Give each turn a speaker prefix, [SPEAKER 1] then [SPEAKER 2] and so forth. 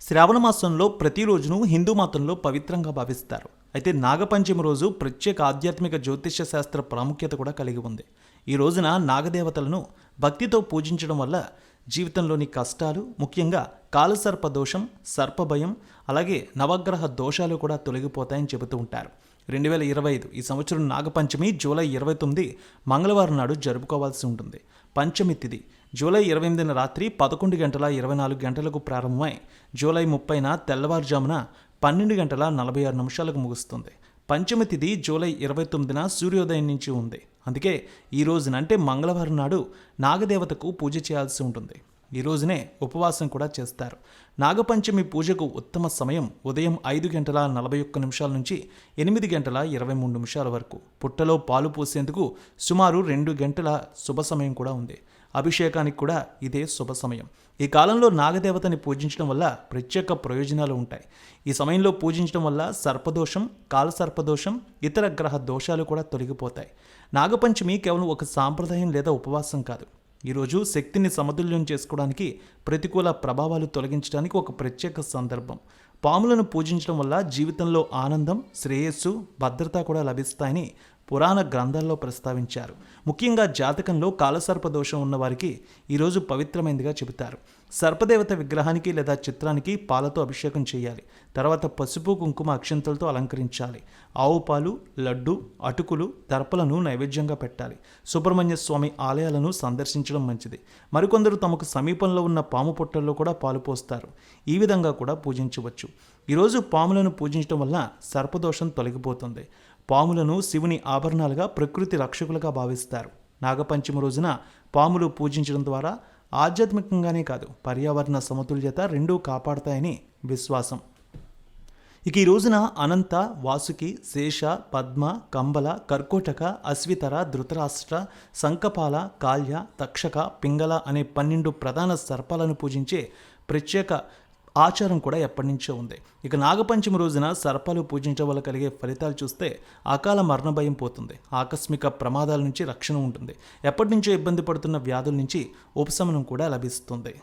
[SPEAKER 1] శ్రావణ మాసంలో ప్రతిరోజును హిందూ మతంలో పవిత్రంగా భావిస్తారు. అయితే నాగపంచమి రోజు ప్రత్యేక ఆధ్యాత్మిక జ్యోతిష్య శాస్త్ర ప్రాముఖ్యత కూడా కలిగి ఉంది. ఈ రోజున నాగదేవతలను భక్తితో పూజించడం వల్ల జీవితంలోని కష్టాలు ముఖ్యంగా కాలసర్ప దోషం సర్పభయం అలాగే నవగ్రహ దోషాలు కూడా తొలగిపోతాయని చెబుతూ ఉంటారు. రెండు వేల ఇరవై ఐదు ఈ సంవత్సరం నాగపంచమి జూలై ఇరవై తొమ్మిది మంగళవారం నాడు జరుపుకోవాల్సి ఉంటుంది. పంచమి తిథి జూలై ఇరవై ఎనిమిదిన రాత్రి పదకొండు గంటల ఇరవై నాలుగు గంటలకు ప్రారంభమై జూలై ముప్పైన తెల్లవారుజామున పన్నెండు గంటల నలభై ఆరు నిమిషాలకు ముగుస్తుంది. పంచమి తిథి జూలై ఇరవై తొమ్మిదిన సూర్యోదయం నుంచి ఉంది. అందుకే ఈ రోజున అంటే మంగళవారం నాడు నాగదేవతకు పూజ చేయాల్సి ఉంటుంది. ఈ రోజునే ఉపవాసం కూడా చేస్తారు. నాగపంచమి పూజకు ఉత్తమ సమయం ఉదయం ఐదు గంటల నలభై ఒక్క నిమిషాల నుంచి ఎనిమిది గంటల ఇరవై మూడు నిమిషాల వరకు. పుట్టలో పాలు పోసేందుకు సుమారు రెండు గంటల శుభ సమయం కూడా ఉంది. అభిషేకానికి కూడా ఇదే శుభ సమయం. ఈ కాలంలో నాగదేవతని పూజించడం వల్ల ప్రత్యేక ప్రయోజనాలు ఉంటాయి. ఈ సమయంలో పూజించడం వల్ల సర్పదోషం కాలసర్పదోషం ఇతర గ్రహ దోషాలు కూడా తొలగిపోతాయి. నాగపంచమి కేవలం ఒక సాంప్రదాయం లేదా ఉపవాసం కాదు. ఈరోజు శక్తిని సమతుల్యం చేసుకోవడానికి ప్రతికూల ప్రభావాలు తొలగించడానికి ఒక ప్రత్యేక సందర్భం. పాములను పూజించడం వల్ల జీవితంలో ఆనందం శ్రేయస్సు భద్రత కూడా లభిస్తాయని పురాణ గ్రంథాల్లో ప్రస్తావించారు. ముఖ్యంగా జాతకంలో కాలసర్ప దోషం ఉన్నవారికి ఈరోజు పవిత్రమైనదిగా చెబుతారు. సర్పదేవత విగ్రహానికి లేదా చిత్రానికి పాలతో అభిషేకం చేయాలి. తర్వాత పసుపు కుంకుమ అక్షంతలతో అలంకరించాలి. ఆవు పాలు లడ్డు అటుకులు దర్పలను నైవేద్యంగా పెట్టాలి. సుబ్రహ్మణ్య స్వామి ఆలయాలను సందర్శించడం మంచిది. మరికొందరు తమకు సమీపంలో ఉన్న పాము పుట్టల్లో కూడా పాలు పోస్తారు. ఈ విధంగా కూడా పూజించవచ్చు. ఈరోజు పాములను పూజించడం వల్ల సర్పదోషం తొలగిపోతుంది. పాములను శివుని ఆభరణాలుగా ప్రకృతి రక్షకులుగా భావిస్తారు. నాగపంచమి రోజున పాములు పూజించడం ద్వారా ఆధ్యాత్మికంగానే కాదు పర్యావరణ సమతుల్యత రెండూ కాపాడతాయని విశ్వాసం. ఇక ఈ రోజున అనంత వాసుకి శేష పద్మ కంబల కర్కోటక అశ్వితర ధృతరాష్ట్ర సంకపాల కాల్య తక్షక పింగళ అనే పన్నెండు ప్రధాన సర్పాలను పూజించే ప్రత్యేక ఆచారం కూడా ఎప్పటి నుంచో ఉంది. ఇక నాగపంచమి రోజున సర్పాలు పూజించడం వల్ల కలిగే ఫలితాలు చూస్తే అకాల మరణ భయం పోతుంది. ఆకస్మిక ప్రమాదాల నుంచి రక్షణ ఉంటుంది. ఎప్పటి నుంచో ఇబ్బంది పడుతున్న వ్యాధుల నుంచి ఉపశమనం కూడా లభిస్తుంది.